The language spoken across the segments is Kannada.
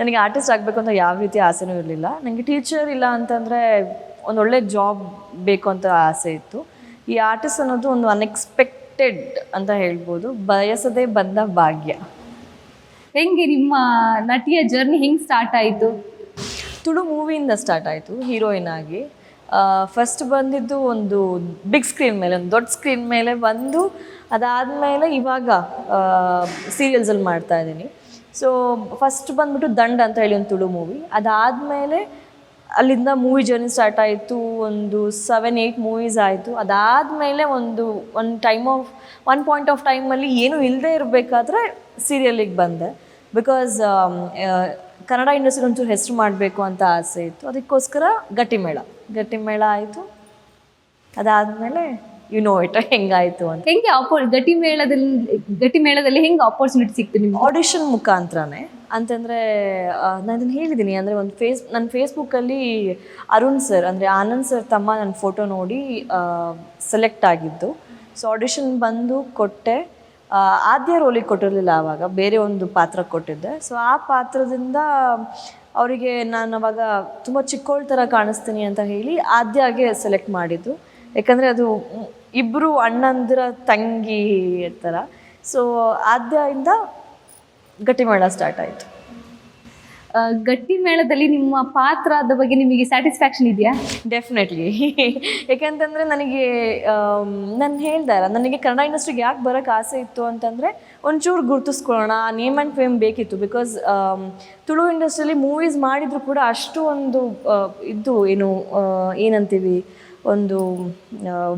ನನಗೆ ಆರ್ಟಿಸ್ಟ್ ಆಗಬೇಕು ಅಂತ ಯಾವ ರೀತಿ ಆಸೆನೂ ಇರಲಿಲ್ಲ. ನನಗೆ ಟೀಚರ್ ಇಲ್ಲ ಅಂತಂದರೆ ಒಂದೊಳ್ಳೆ ಜಾಬ್ ಬೇಕು ಅಂತ ಆಸೆ ಇತ್ತು. ಈ ಆರ್ಟಿಸ್ಟ್ ಅನ್ನೋದು ಒಂದು ಅನ್ಎಕ್ಸ್ಪೆಕ್ಟೆಡ್ ಅಂತ ಹೇಳ್ಬೋದು. ಬಯಸದೇ ಬಂದ ಭಾಗ್ಯ. ಹೆಂಗೆ ನಿಮ್ಮ ನಟಿಯ ಜರ್ನಿ ಹೆಂಗೆ ಸ್ಟಾರ್ಟ್ ಆಯಿತು? ತುಳು ಮೂವಿಯಿಂದ ಸ್ಟಾರ್ಟ್ ಆಯಿತು ಹೀರೋಯಿನ್ ಆಗಿ. ಫಸ್ಟ್ ಬಂದಿದ್ದು ಒಂದು ಬಿಗ್ ಸ್ಕ್ರೀನ್ ಮೇಲೆ ಒಂದು ದೊಡ್ಡ ಸ್ಕ್ರೀನ್ ಮೇಲೆ ಬಂದು ಅದಾದಮೇಲೆ ಇವಾಗ ಸೀರಿಯಲ್ಸಲ್ಲಿ ಮಾಡ್ತಾ ಇದ್ದೀನಿ. ಸೊ ಫಸ್ಟ್ ಬಂದ್ಬಿಟ್ಟು ದಂಡ ಅಂತ ಹೇಳಿ ಒಂದು ತುಳು ಮೂವಿ ಅದಾದಮೇಲೆ ಅಲ್ಲಿಂದ ಮೂವಿ ಜರ್ನಿ ಸ್ಟಾರ್ಟ್ ಆಯಿತು. ಒಂದು ಸೆವೆನ್ ಏಯ್ಟ್ ಮೂವೀಸ್ ಆಯಿತು. ಅದಾದಮೇಲೆ ಒಂದು ಒಂದು time of one point of ಟೈಮಲ್ಲಿ ಏನೂ ಇಲ್ಲದೆ ಇರಬೇಕಾದ್ರೆ ಸೀರಿಯಲಿಗೆ ಬಂದೆ. ಬಿಕಾಸ್ ಕನ್ನಡ ಇಂಡಸ್ಟ್ರಿ ಒಂಚೂರು ಹೆಸರು ಮಾಡಬೇಕು ಅಂತ ಆಸೆ ಇತ್ತು. ಅದಕ್ಕೋಸ್ಕರ ಗಟ್ಟಿಮೇಳ. ಗಟ್ಟಿಮೇಳ ಆಯಿತು. ಅದಾದಮೇಲೆ ಯು ನೋ ಇಟ್ ಹೆಂಗಾಯ್ತು ಅಂತ. ಹೆಂಗೆ ಆಪರ್ ಗಟ್ಟಿ ಮೇಳದಲ್ಲಿ ಗಟ್ಟಿ ಮೇಳದಲ್ಲಿ ಹೆಂಗೆ ಆಪರ್ಚುನಿಟಿ ಸಿಕ್ತು ನಿಮ್ಗೆ? ಆಡಿಷನ್ ಮುಖಾಂತರನೇ ಅಂತಂದರೆ ನಾನು ಇದನ್ನು ಹೇಳಿದ್ದೀನಿ ಅಂದರೆ ಒಂದು ಫೇಸ್ ನನ್ನ ಫೇಸ್ಬುಕ್ಕಲ್ಲಿ ಅರುಣ್ ಸರ್ ಅಂದರೆ ಆನಂದ್ ಸರ್ ತಮ್ಮ ನನ್ನ ಫೋಟೋ ನೋಡಿ ಸೆಲೆಕ್ಟ್ ಆಗಿದ್ದು. ಸೊ ಆಡಿಷನ್ ಬಂದು ಕೊಟ್ಟೆ. ಆದ್ಯ ರೋಲಿಗೆ ಕೊಟ್ಟಿರಲಿಲ್ಲ ಆವಾಗ ಬೇರೆ ಒಂದು ಪಾತ್ರ ಕೊಟ್ಟಿದ್ದೆ. ಸೊ ಆ ಪಾತ್ರದಿಂದ ಅವರಿಗೆ ನಾನು ಅವಾಗ ತುಂಬ ಚಿಕ್ಕೋಳ್ ಥರ ಕಾಣಿಸ್ತೀನಿ ಅಂತ ಹೇಳಿ ಆದ್ಯಾಗೆ ಸೆಲೆಕ್ಟ್ ಮಾಡಿದ್ದು. ಯಾಕಂದರೆ ಅದು ಇಬ್ಬರು ಅಣ್ಣಂದಿರ ತಂಗಿ ಥರ ಸೊ ಆದ್ಯದಿಂದ ಗಟ್ಟಿಮೇಳ ಸ್ಟಾರ್ಟ್ ಆಯಿತು. ಗಟ್ಟಿಮೇಳದಲ್ಲಿ ಗಟ್ಟಿ ಮೇಳದಲ್ಲಿ ನಿಮ್ಮ ಪಾತ್ರದ ಬಗ್ಗೆ ನಿಮಗೆ ಸ್ಯಾಟಿಸ್ಫ್ಯಾಕ್ಷನ್ ಇದೆಯಾ? ಡೆಫಿನೆಟ್ಲಿ ಯಾಕೆಂತಂದರೆ ನನಗೆ ನಾನು ಹೇಳ್ದಾರ ನನಗೆ ಕನ್ನಡ ಇಂಡಸ್ಟ್ರಿಗೆ ಯಾಕೆ ಬರೋಕ್ಕೆ ಆಸೆ ಇತ್ತು ಅಂತಂದರೆ ಒಂಚೂರು ಗುರುತಿಸ್ಕೊಳ್ಳೋಣ ನೇಮ್ ಆ್ಯಂಡ್ ಫೇಮ್ ಬೇಕಿತ್ತು. ಬಿಕಾಸ್ ತುಳು ಇಂಡಸ್ಟ್ರಿಯಲ್ಲಿ ಮೂವೀಸ್ ಮಾಡಿದರೂ ಕೂಡ ಅಷ್ಟು ಒಂದು ಇದು ಏನು ಏನಂತೀವಿ ಒಂದು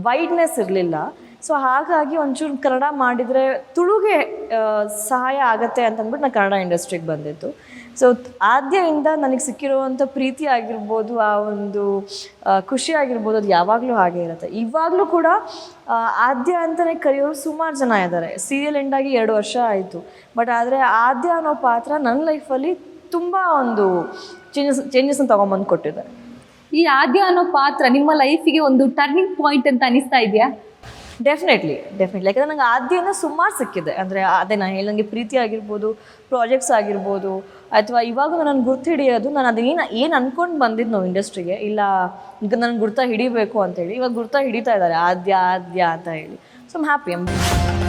ವೈಡ್ನೆಸ್ ಇರಲಿಲ್ಲ. ಸೊ ಹಾಗಾಗಿ ಒಂಚೂರು ಕನ್ನಡ ಮಾಡಿದರೆ ತುಳುಗೆ ಸಹಾಯ ಆಗತ್ತೆ ಅಂತಂದ್ಬಿಟ್ಟು ನಾನು ಕನ್ನಡ ಇಂಡಸ್ಟ್ರಿಗೆ ಬಂದಿತ್ತು ಸೊ ಆದ್ಯದಿಂದ ನನಗೆ ಸಿಕ್ಕಿರುವಂಥ ಪ್ರೀತಿ ಆಗಿರ್ಬೋದು, ಆ ಒಂದು ಖುಷಿ ಆಗಿರ್ಬೋದು, ಅದು ಯಾವಾಗಲೂ ಹಾಗೆ ಇರುತ್ತೆ. ಇವಾಗಲೂ ಕೂಡ ಆದ್ಯ ಅಂತಲೇ ಕರೆಯೋರು ಸುಮಾರು ಜನ ಇದ್ದಾರೆ. ಸೀರಿಯಲ್ ಎಂಡಾಗಿ ಎರಡು ವರ್ಷ ಆಯಿತು. ಬಟ್ ಆದರೆ ಆದ್ಯ ಅನ್ನೋ ಪಾತ್ರ ನನ್ನ ಲೈಫಲ್ಲಿ ತುಂಬ ಒಂದು ಚೇಂಜಸ್ ಚೇಂಜಸ್ನ ತೊಗೊಂಬಂದು ಕೊಟ್ಟಿದೆ. ಈ ಆದ್ಯ ಅನ್ನೋ ಪಾತ್ರ ನಿಮ್ಮ ಲೈಫಿಗೆ ಒಂದು ಟರ್ನಿಂಗ್ ಪಾಯಿಂಟ್ ಅಂತ ಅನಿಸ್ತಾ ಇದೆಯಾ? ಡೆಫಿನೆಟ್ಲಿ ಡೆಫಿನೆಟ್ಲಿ ಯಾಕಂದರೆ ನಂಗೆ ಆದ್ಯನ ಸುಮಾರು ಸಿಕ್ಕಿದೆ. ಅಂದರೆ ಅದೇ ನಾನು ಹೇಳ್ದಂಗೆ ಪ್ರೀತಿ ಆಗಿರ್ಬೋದು ಪ್ರಾಜೆಕ್ಟ್ಸ್ ಆಗಿರ್ಬೋದು, ಅಥವಾ ಇವಾಗ ನಾನು ಗುರ್ತು ಹಿಡಿಯೋದು, ನಾನು ಅದೇನು, ಏನು ಅಂದ್ಕೊಂಡು ಬಂದಿದ್ದು ನಾವು ಇಂಡಸ್ಟ್ರಿಗೆ ಇಲ್ಲ ಈಗ ನನ್ನ ಗುರ್ತ ಹಿಡಿಬೇಕು ಅಂತೇಳಿ ಇವಾಗ ಗುರ್ತ ಹಿಡಿತಾ ಇದ್ದಾರೆ, ಆದ್ಯ ಆದ್ಯ ಅಂತ ಹೇಳಿ. So happy happy